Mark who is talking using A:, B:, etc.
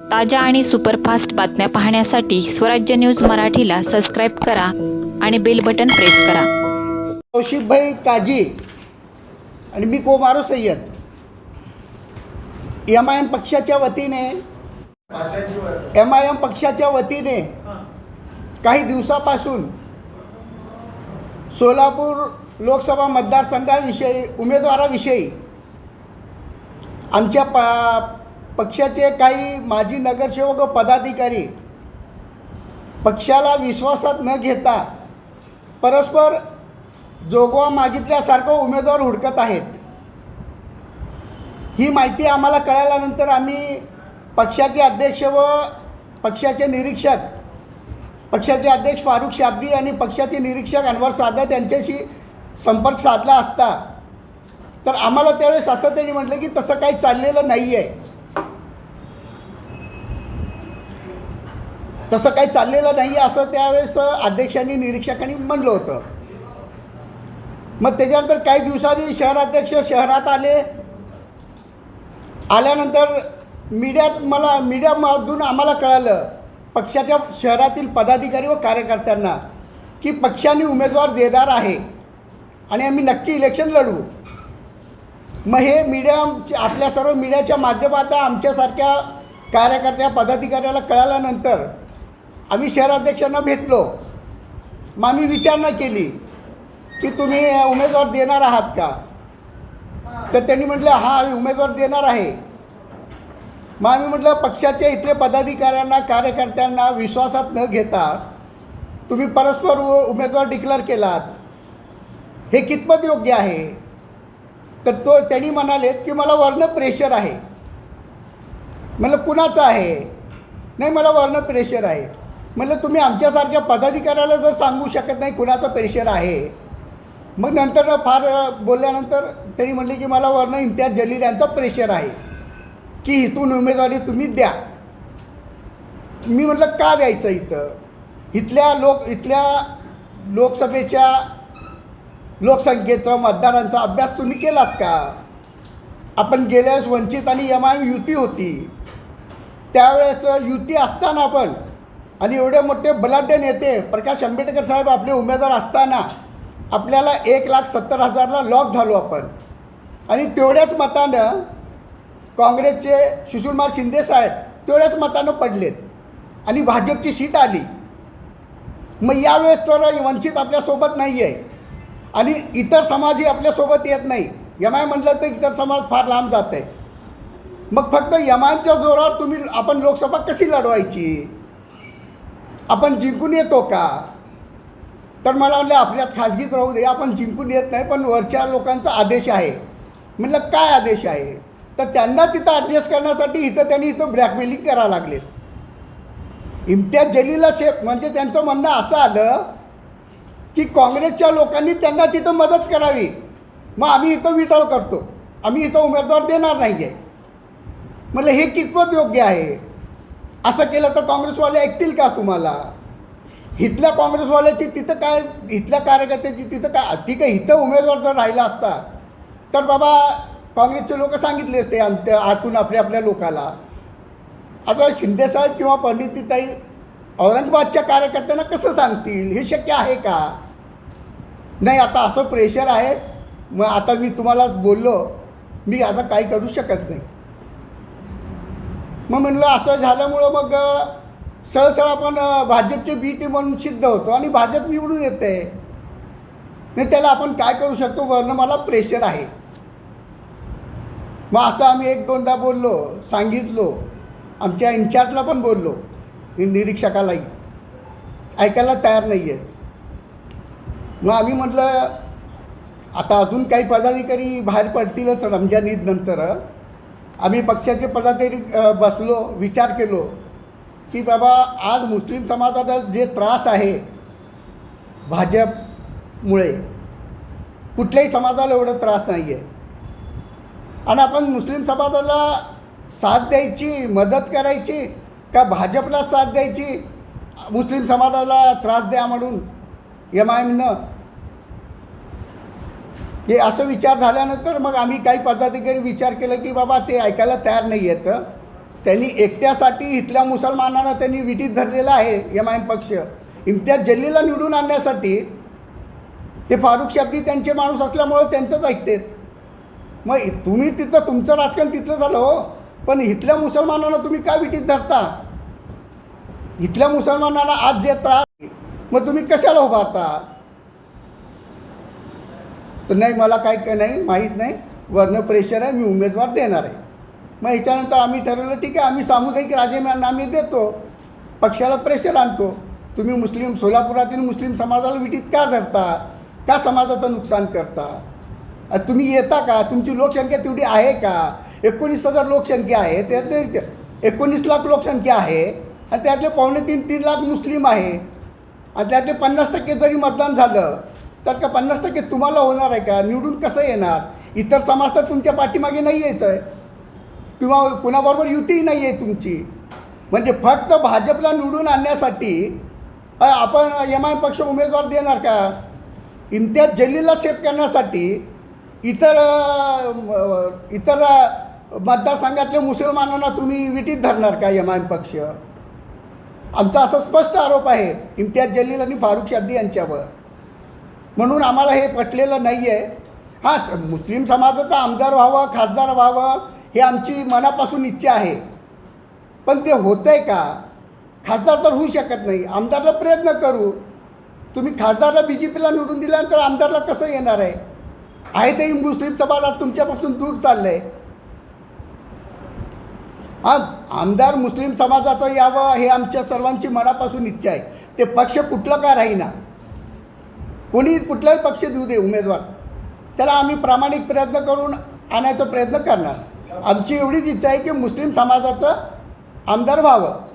A: ताज्या आणि सुपरफास्ट बातम्या पाहण्यासाठी स्वराज्य न्यूज मराठीला सबस्क्राईब करा आणि बेल बटन प्रेस करा.
B: कौशिकभाई काजी आणि मी कोमारो सय्यद. एम आय एम पक्षाच्या वतीने एम आय एम पक्षाच्या वतीने काही दिवसापासून सोलापूर लोकसभा मतदारसंघाविषयी उमेदवाराविषयी आमच्या प पक्षाचे काही माजी नगरसेवक व पदाधिकारी पक्षाला विश्वासात न घेता परस्पर जोगवा मागितल्यासारखं उमेदवार हुडकत आहेत. ही माहिती आम्हाला कळाल्यानंतर आम्ही पक्षाचे अध्यक्ष व पक्षाचे निरीक्षक पक्षाचे अध्यक्ष फारुख शाब्दी आणि पक्षाचे निरीक्षक अनवर सादत यांच्याशी संपर्क साधला असता. तर आम्हाला त्यावेळेस असं त्यांनी म्हटलं की तसं काही चाललेलं नाही आहे तसं काही चाललेलं नाही असं त्यावेळेस अध्यक्षांनी निरीक्षकांनी म्हणलं होतं. मग त्याच्यानंतर काही दिवसांनी शहराध्यक्ष शहरात आले. आल्यानंतर मीडियात मला मीडियामधून आम्हाला कळालं पक्षाच्या शहरातील पदाधिकारी व कार्यकर्त्यांना की पक्षाने उमेदवार देणार आहे आणि आम्ही नक्की इलेक्शन लढवू. मग हे मीडिया आपल्या सर्व मीडियाच्या माध्यमात आमच्यासारख्या कार्यकर्त्या पदाधिकाऱ्याला कळाल्यानंतर आम्ही शहराध्यक्षांना भेटलो. मग आम्ही विचारणा केली की तुम्ही उमेदवार देणार आहात का? तर त्यांनी म्हटलं हा उमेदवार देणार आहे. मग आम्ही म्हटलं पक्षाच्या इथले पदाधिकाऱ्यांना कार्यकर्त्यांना विश्वासात न घेता तुम्ही परस्पर उ- उमेदवार डिक्लेअर केलात. हे कितपत योग्य आहे? तर तो त्यांनी म्हणालेत की मला वर्ण प्रेशर आहे. म्हटलं कुणाचं आहे? नाही मला वर्ण प्रेशर आहे. म्हणलं तुम्ही आमच्यासारख्या पदाधिकाऱ्याला जर सांगू शकत नाही कुणाचं प्रेशर आहे? मग नंतर फार बोलल्यानंतर त्यांनी म्हणले की मला वर्ण इम्तियाज जलील यांचा प्रेशर आहे. की इथून उमेदवारी तुम्ही द्या. मी म्हटलं का द्यायचं इथं? इथल्या लोक इथल्या लोकसभेच्या लोकसंख्येचा मतदारांचा अभ्यास तुम्ही केलात का? आपण गेल्यास वंचित आणि एम आय युती होती. त्यावेळेस युती असताना पण आणि एवढे मोठे बलाढ्य नेते प्रकाश आंबेडकर साहेब आपले उमेदवार असताना आपल्याला एक लाख सत्तर हजारला लॉक झालो आपण. आणि तेवढ्याच मतानं काँग्रेसचे सुशीलकुमार शिंदे साहेब तेवढ्याच मतानं पडलेत. आणि भाजपची सीट आली. मग यावेळेस तर वंचित आपल्यासोबत नाही आहे आणि इतर समाजही आपल्यासोबत येत नाही. एम आय म्हटलं तर इतर समाज फार लांब जात आहे मग फक्त यमांच्या जोरावर तुम्ही आपण लोकसभा कशी लढवायची? आपण जिंकून येतो का? तर मला म्हटलं आपल्यात खाजगीत राहू दे आपण जिंकून येत नाही पण वरच्या लोकांचा आदेश आहे. म्हटलं काय आदेश आहे? तर त्यांना तिथं ॲडजस्ट करण्यासाठी इथं त्यांनी इथं ब्लॅकमेलिंग करायला लागलेत. इम्तियाज जलीला शेख म्हणजे त्यांचं म्हणणं असं आलं की काँग्रेसच्या लोकांनी त्यांना तिथं मदत करावी. मग आम्ही इथं विटल करतो. आम्ही इथं उमेदवार देणार नाही आहे म्हटलं हे कितपत योग्य आहे? असं केलं तर काँग्रेसवाले ऐकतील का तुम्हाला? इथल्या काँग्रेसवाल्याची तिथं काय इथल्या कार्यकर्त्याची तिथं काय ठीक आहे इथं उमेदवार जर राहिला असता तर बाबा काँग्रेसचे लोक सांगितले असते आमच्या आतून आपल्या आपल्या लोकाला. आता शिंदेसाहेब किंवा पंडितीताई औरंगाबादच्या कार्यकर्त्यांना कसं सांगतील? हे शक्य आहे का? नाही आता असं प्रेशर आहे. मग आता मी तुम्हाला बोललो मी आता काही करू शकत नाही. मग म्हणलं असं झाल्यामुळं मग सळसळ आपण भाजपचे बी टी म्हणून सिद्ध होतो आणि भाजप निवडून येते. नाही त्याला आपण काय करू शकतो वरनं मला प्रेशर आहे. मग असं आम्ही एक दोनदा बोललो सांगितलो. आमच्या इन्चार्जला पण बोललो निरीक्षकालाही. ऐकायला तयार नाही आहेत मग आम्ही म्हटलं आता अजून काही पदाधिकारी बाहेर पडतीलच रमजान ईद नंतर. आम्ही पक्षाचे पदाधिकारी बसलो विचार केलो की बाबा आज मुस्लिम समाजाला जे त्रास आहे भाजपमुळे कुठल्याही समाजाला एवढं त्रास नाही आहे आणि आपण मुस्लिम समाजाला साथ द्यायची मदत करायची का भाजपला साथ द्यायची मुस्लिम समाजाला त्रास द्या म्हणून एम आय एमनं हे असं विचार झाल्यानंतर मग आम्ही काही पदाधिकारी विचार केला की बाबा ते ऐकायला तयार नाही आहेत. त्यांनी एकट्यासाठी इथल्या मुसलमानांना त्यांनी विटीत धरलेला आहे एम आय एम पक्ष. इम्तियाज जल्लीला निवडून आणण्यासाठी हे फारुख शाब्दी त्यांचे माणूस असल्यामुळं त्यांचंच ऐकतेत. मग तुम्ही तिथं तुमचं राजकारण तिथलं झालं हो. पण इथल्या मुसलमानांना तुम्ही का विटीत धरता? इथल्या मुसलमानांना आज जे त्रास मग तुम्ही कशाला उभारता? तर नाही मला काय काय नाही माहीत नाही. वर्ण प्रेशर आहे मी उमेदवार देणार आहे. मग ह्याच्यानंतर आम्ही ठरवलं ठीक आहे आम्ही सामुदायिक राजीनामे आम्ही देतो. पक्षाला प्रेशर आणतो. तुम्ही मुस्लिम सोलापुरातील मुस्लिम समाजाला विटीत का धरता? का समाजाचं नुकसान करता? तुम्ही येता का? तुमची लोकसंख्या तेवढी आहे का? एकोणीस हजार लोकसंख्या आहे त्यातले एकोणीस लाख लोकसंख्या आहे आणि त्यातले पावणे तीन तीन लाख मुस्लिम आहे आणि त्यातले पन्नास टक्के जरी मतदान झालं तर का पन्नास टक्के तुम्हाला होणार आहे का? निवडून कसं येणार? इतर समाज तर तुमच्या पाठीमागे नाही यायचं आहे किंवा कुणाबरोबर युतीही नाही आहे तुमची. म्हणजे फक्त भाजपला निवडून आणण्यासाठी आपण एम आय पक्ष उमेदवार देणार का? इम्तियाज जलीलला सेफ करण्यासाठी इतर इतर मतदारसंघातल्या मुसलमानांना तुम्ही विटीत धरणार का एम आय पक्ष? आमचा असा स्पष्ट आरोप आहे इम्तियाज जलील आणि फारुख शादी यांच्यावर. म्हणून आम्हाला हे पटलेलं नाही आहे हां मुस्लिम समाजाचा आमदार व्हावं खासदार व्हावं हे आमची मनापासून इच्छा आहे. पण ते होतं आहे का? खासदार तर होऊ शकत नाही. आमदारला प्रयत्न करू. तुम्ही खासदारला बी जे पीला निवडून दिल्यानंतर आमदारला कसं येणार आहे? आहे ते मुस्लिम समाज आज तुमच्यापासून दूर चाललं आहे आज आमदार मुस्लिम समाजाचं यावं हे आमच्या सर्वांची मनापासून इच्छा आहे. ते पक्ष कुठलं का राहीना? कोणी कुठलाही पक्ष देऊ दे उमेदवार त्याला आम्ही प्रामाणिक प्रयत्न करून आणायचा प्रयत्न करणार. आमची एवढीच इच्छा आहे की मुस्लिम समाजाचं आमदार व्हावं.